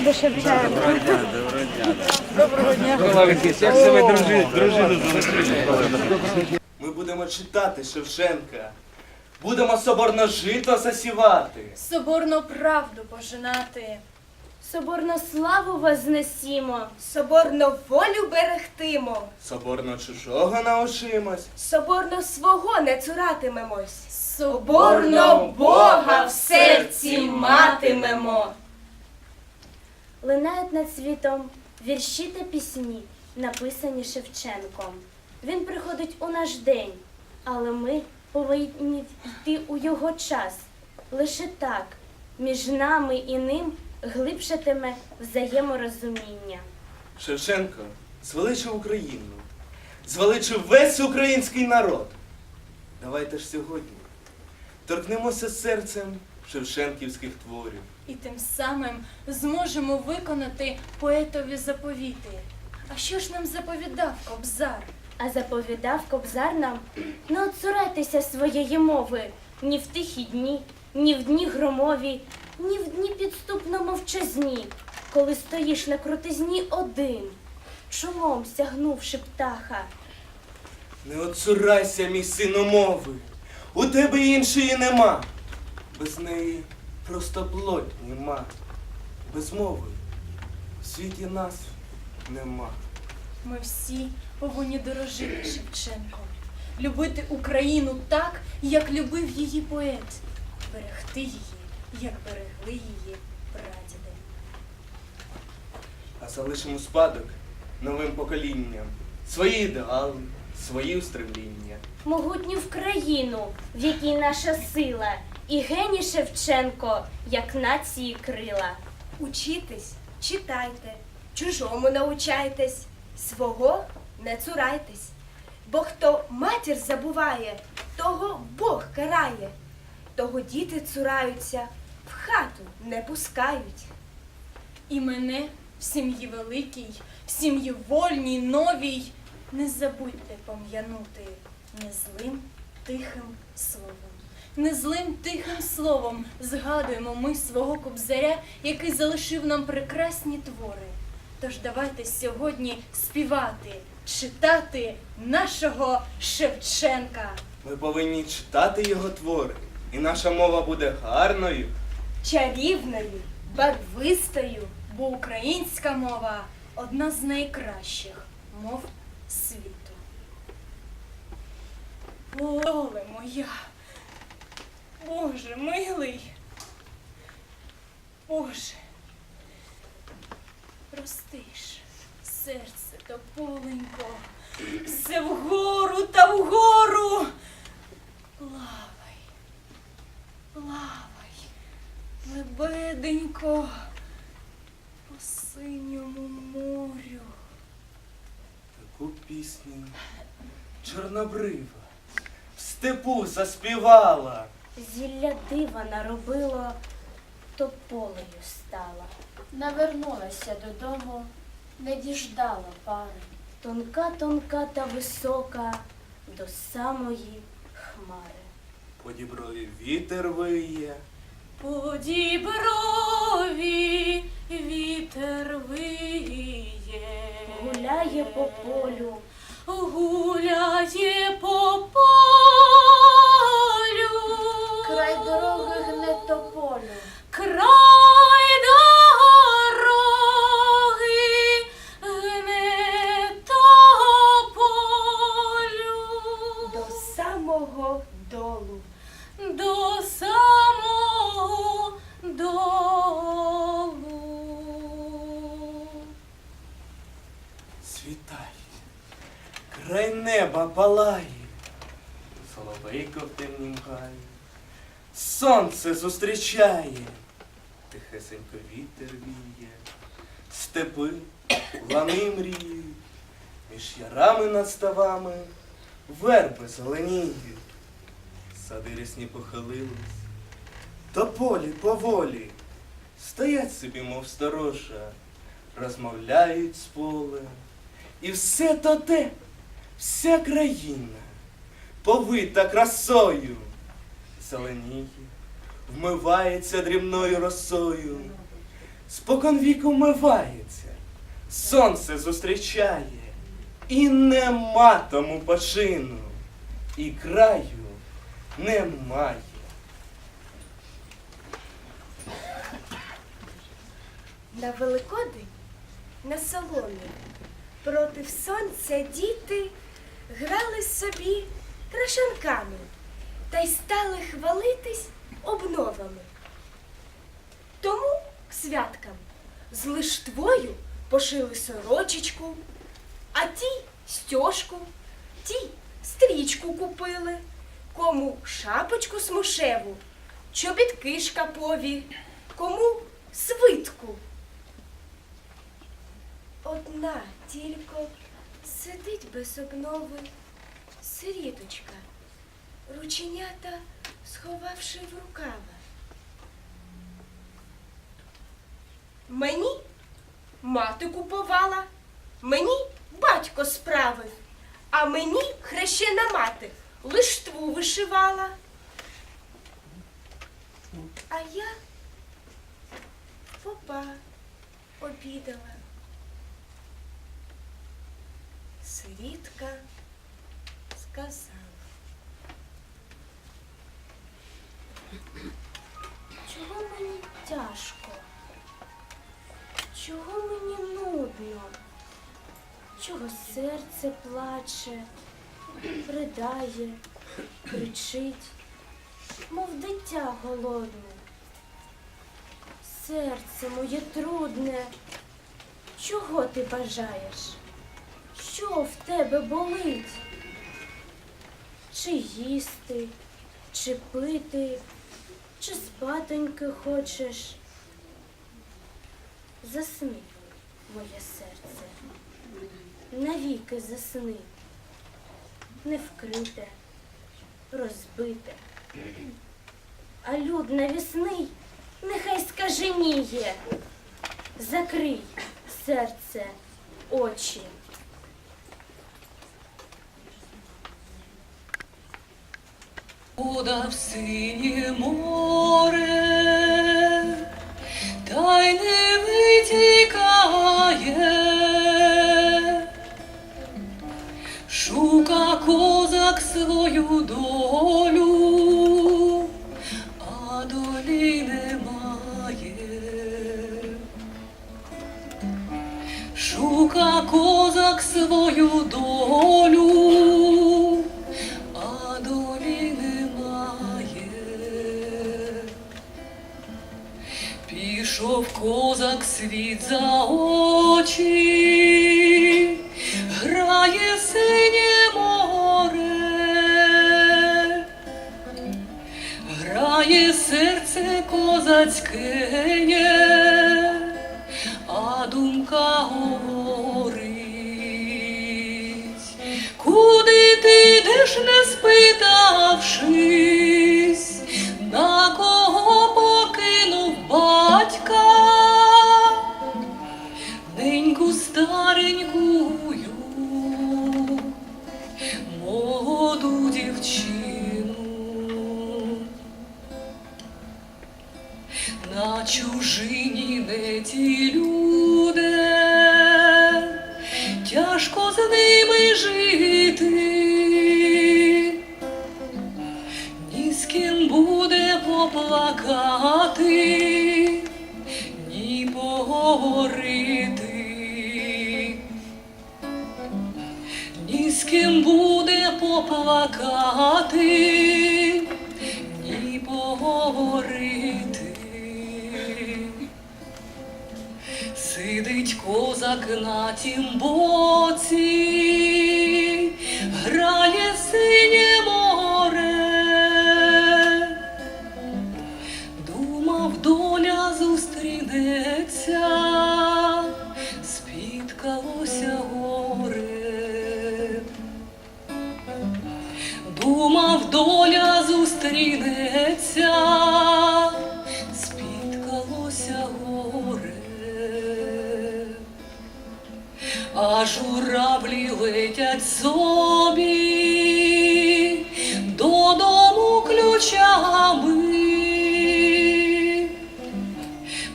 важко йти до Шевченка. Як себе дружину залишили? Ми будемо читати Шевченка. Будемо соборно жито засівати. Соборну правду пожинати. Соборну славу вознесімо, Соборно волю берегтимо, Соборно чужого научимось. соборно свого не цуратимемось. Соборно Бога в серці матимемо. Линають над світом вірші та пісні, написані Шевченком. Він приходить у наш день, але ми повинні йти у його час. Лише так між нами і ним глибшатиме взаєморозуміння. Шевченко звеличив Україну, звеличив весь український народ. Давайте ж сьогодні торкнемося серцем шевченківських творів. І тим самим зможемо виконати поетові заповіти. А що ж нам заповідав Кобзар? А заповідав Кобзар нам не оцурайтеся своєї мови ні в тихі дні, ні в дні громові, ні в дні підступно мовчазні, коли стоїш на крутизні один, чолом сягнувши птаха. Не оцурайся, мій сину мови, у тебе іншої нема. Без неї просто плоть нема. Без мови в світі нас нема. Ми всі повинні дорожити Шевченком, любити Україну так, як любив її поет, берегти її, як берегли її прадіди. а залишимо спадок новим поколінням свої ідеали, свої устремління. Могутню в країну, в якій наша сила, і геній Шевченко, як нації крила. Учітесь, читайте, чужому научайтесь, свого не цурайтесь. Бо хто матір забуває, того Бог карає, того діти цураються, в хату не пускають. І мене в сім'ї великій, в сім'ї вольній, новій, не забудьте пом'янути не злим тихим словом. Не злим тихим словом згадуємо ми свого кобзаря, який залишив нам прекрасні твори. Тож давайте сьогодні співати, читати нашого Шевченка. Ми повинні читати його твори, і наша мова буде гарною. Чарівною, барвистою. бо українська мова одна з найкращих мов світу. Поле моя, Боже милий, Боже, простиш серце тополенько, все вгору та вгору. Плавай, плавай, лебеденько по синьому морю. Таку пісню чорнобрива в степу заспівала. Зілля дива наробило, то полею стала. Навернулася додому, не діждала пари. Тонка, тонка та висока до самої хмари. По діброві вітер виє, По діброві вітер виє, Гуляє по полю, гуляє по полю. Край дороги гне тополю. До самого долу. до самого долу. світай, край неба палає, соловейко в темнім гаї, сонце зустрічає, тихесенько вітер віє, степи, лани мріють, між ярами над ставами верби зеленіють, сади рясні похилились, тополі поволі, стоять собі, мов сторожа, розмовляють з полем. І все то те, вся країна, повита красою, зеленіє, вмивається дрібною росою, спокон віку вмивається, сонце зустрічає, і нема тому почину, і краю немає. На Великодень на соломі проти сонця діти грали собі крашанками та й стали хвалитись обновами. Тому к святкам з лиштвою пошили сорочечку, а ті стьожку, ті стрічку купили, кому шапочку смушеву, чобітки шкапові, кому свитку. Одна тільки сидить без обнови сиріточка, рученята сховавши в рукава. Мені мати купувала, мені батько справив, а мені хрещена мати лиштву вишивала. А я попа обідала. Сирітка сказала. Чого мені тяжко? Чого мені нудно? Чого серце плаче, ридає, кричить, мов дитя голодне. Серце моє трудне, чого ти бажаєш? Що в тебе болить? Чи їсти, чи пити, чи спатоньки хочеш? Засни, моє серце, навіки засни, не вкрите, розбите. А люд навісний нехай скаженіє. Закрий, серце, очі. Вода в синє море, та й не витікає, шука козак свою долю, а долі немає. Шука козак свою долю, козак світ за очі, грає синє море, грає серце козацьке, а думка говорить, куди ти йдеш, не спитавшись, На чужині не ті люди, тяжко з ними жити, на тім боці, грає синє море. Думав, доля зустрінеться, спіткалося горе. Думав, доля зустрінеться, летять собі, додому ключами.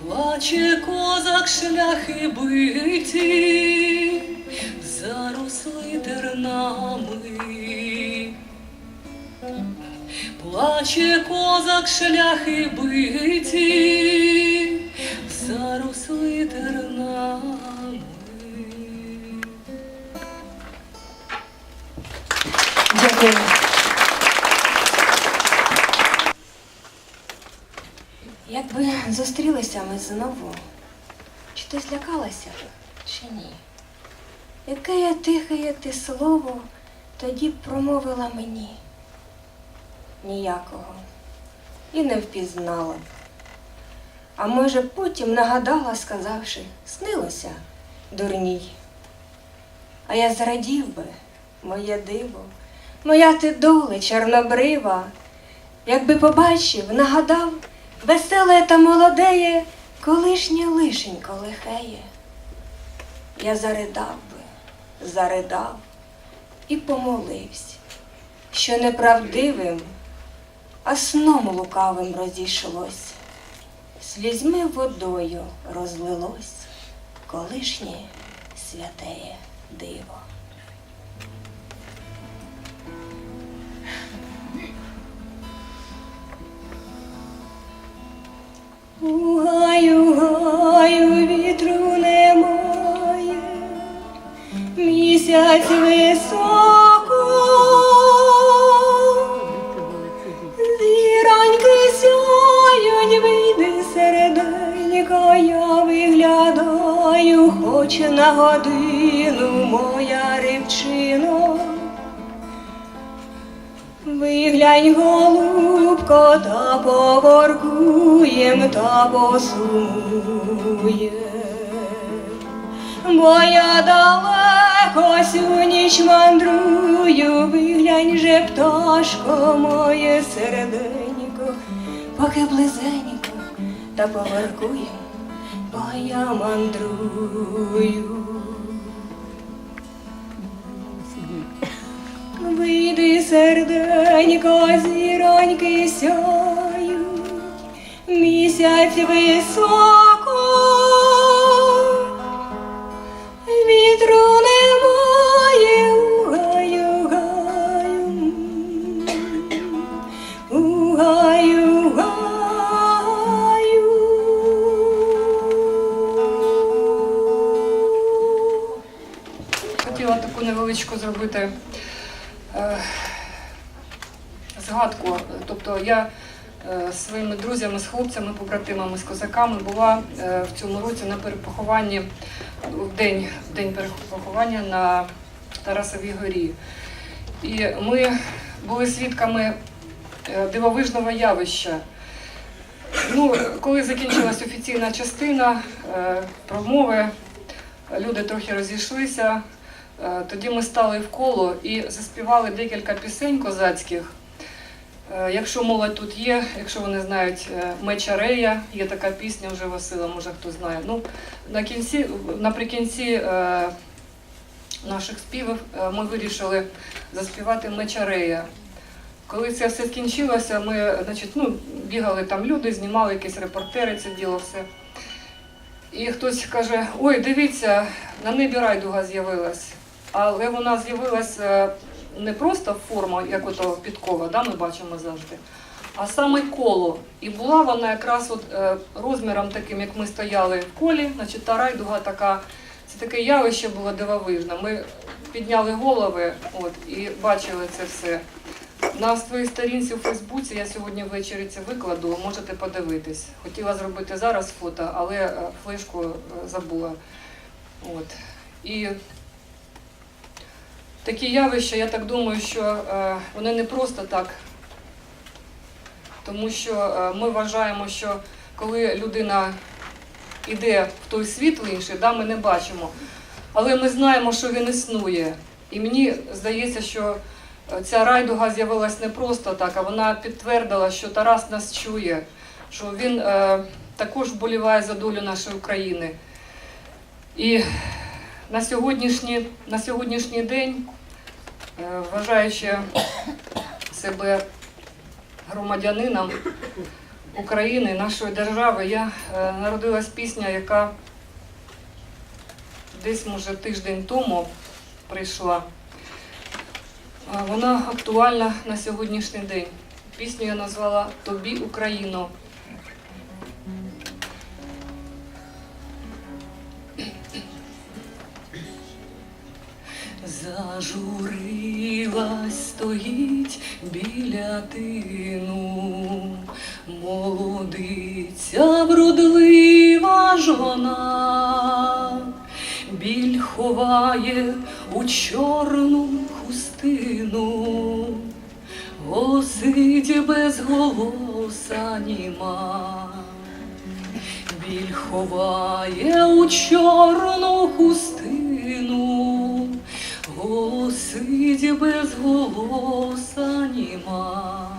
Плаче козак шляхи биті, заросли тернами. Плаче козак шляхи биті, заросли тернами. Зустрілися ми знову, чи ти злякалася чи ні? Яке я тихе ти слово тоді промовила мені? Ніякого. І не впізнала. А може, потім нагадала, сказавши, снилося дурній. А я зрадів би, моє диво, моя ти доле чорнобрива, якби побачив, нагадав, веселе та молодеє, колишнє лишенько лихеє. Я заридав би, заридав і помолився, що неправдивим, а сном лукавим розійшлось, слізьми водою розлилось колишнє святеє диво. У гаю, гаю вітру немає, місяць високо, зіраньки сяють, вийди середенька, я виглядаю, хоч на годину моя Виглянь, голубко, та поворкуєм, та посумуєм. Бо я далеко сю ніч мандрую, виглянь же, пташко, моє серденько, поки близенько, та поворкуєм, бо я мандрую. Вийди, серденько, зіроньки сяють, місяць високо, вітру немає у гаю, гаю, у гаю, гаю. Хотіла таку невеличку зробити е, згадку. Тобто я е, своїми друзями, з хлопцями, побратимами, з козаками була е, в цьому році на перепохованні в день, в день перепоховання на Тарасовій горі. І ми були свідками е, дивовижного явища. Ну, коли закінчилась офіційна частина промови, люди трохи розійшлися. Тоді ми стали в коло і заспівали декілька пісень козацьких. Е, Якщо молодь тут є, якщо вони знають е, Меча Рея, є така пісня вже Васила, може хто знає. Ну, на кінці, наприкінці е, наших співів ми вирішили заспівати Меча Рея. Коли це все скінчилося, ми значить, ну, бігали там люди, знімали якісь репортери, це діло все. І хтось каже: ой, дивіться, на небі райдуга з'явилась. Але вона з'явилася не просто форма, як ото підкова, да, ми бачимо завжди, а саме коло. І була вона якраз от, е, розміром таким, як ми стояли в колі, значить та райдуга така, це таке явище було дивовижне. Ми підняли голови от, і бачили це все. На своїй сторінці у Фейсбуці я сьогодні ввечері це викладу, можете подивитись. Хотіла зробити зараз фото, але е, флешку е, забула. От. І такі явища, я так думаю, що е, вони не просто так, тому що е, ми вважаємо, що коли людина йде в той світ в інший, да, ми не бачимо. Але ми знаємо, що він існує. І мені здається, що е, ця райдуга з'явилась не просто так, а вона підтвердила, що Тарас нас чує, що він е, також вболіває за долю нашої України. І на сьогоднішній, на сьогоднішній день, вважаючи себе громадянином України, нашої держави, я е, народилась пісня, яка десь, може, тиждень тому прийшла. Вона актуальна на сьогоднішній день. Пісню я назвала Тобі Україно. Зажурилась стоїть біля тину, молодиця вродлива жона, біль ховає у чорну хустину, госить без голоса німа. Біль ховає у чорну хустину, голосить без голоса німа.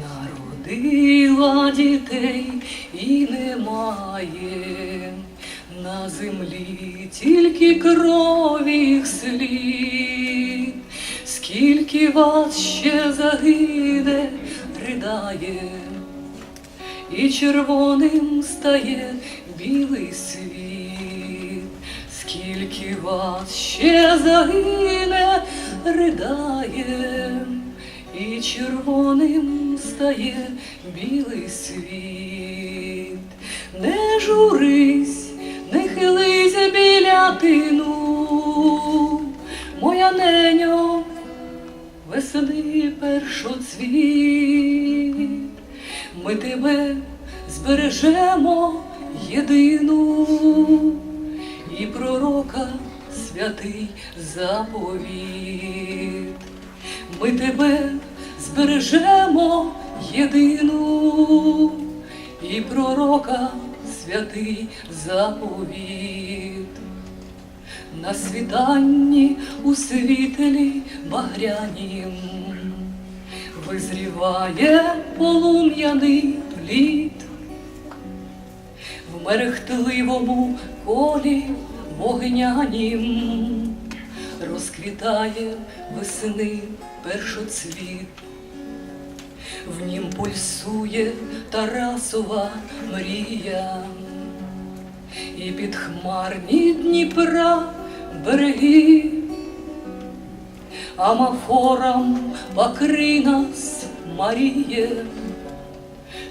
Народила дітей і немає. На землі тільки крові слід, скільки вас ще загине, ридає. І червоним стає білий світ, скільки вас ще загине, ридає, і червоним стає білий світ, не журись, не хилися біля тину, моя неньо, весни першоцвіт. Ми тебе збережемо єдину і пророка святий заповіт. Ми тебе збережемо єдину і пророка святий заповіт. На світанні у світлі багрянім визріває полум'яний плід в мерехтливому колі вогнянім. Розквітає весни першоцвіт, в нім пульсує Тарасова мрія, і під хмарні Дніпра береги. Амафором покрий нас, Маріє,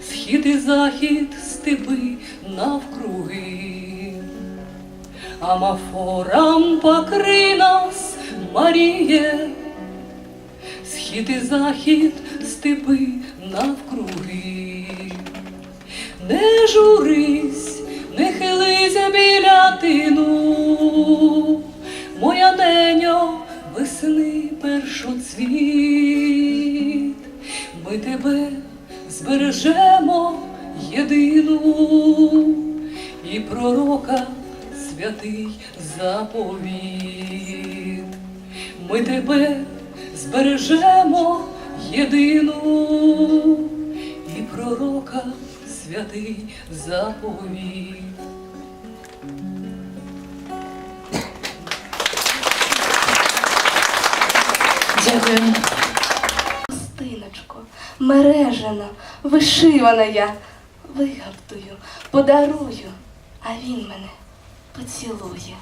схід і захід степи навкруги, Амафором покрий нас, Маріє, схід і захід степи навкруги. Не журись, не хилися біля тину, моя неньо, весни першоцвіт, ми тебе збережемо єдину. І пророка святий заповіт. Ми тебе збережемо єдину і пророка святий заповіт. Дякую. Стиночко, мережена, вишивана я, вигаптую, подарую, а він мене поцілує.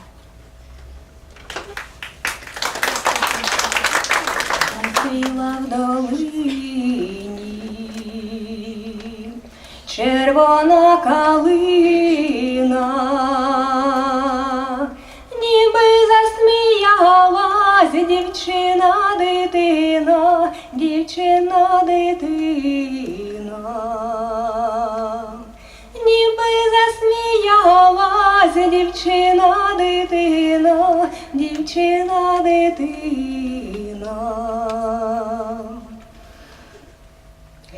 Сіла в долині, червона калина, ніби засміялась дівчина дитина, дівчина дитина, дівчина дитина, дівчина дитина.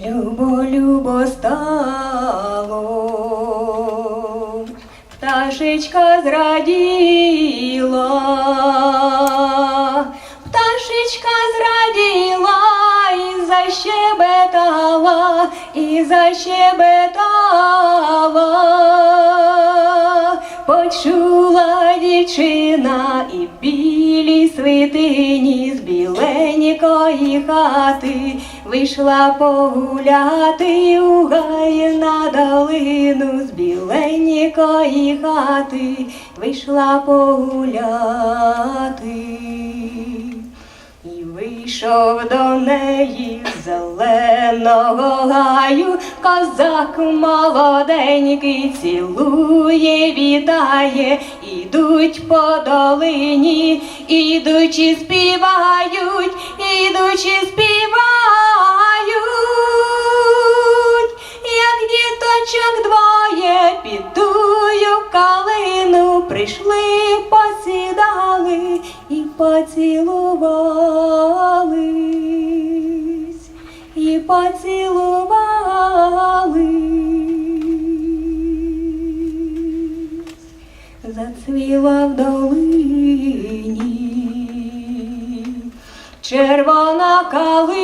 Любо, любо стало, пташечка зраділа, пташечка зраділа і защебетала, і защебетала, почула дівчина і білій свитині з біленької хати вийшла погуляти у гай на долину з біленької хати вийшла погуляти. І до неї зеленого гаю, козак молоденький цілує, вітає, ідуть по долині, ідучи співають, ідучи співають, як діточок двоє під тую калину прийшли, посідали і поцілувались, і поцілувались, зацвіла в долині червона калина,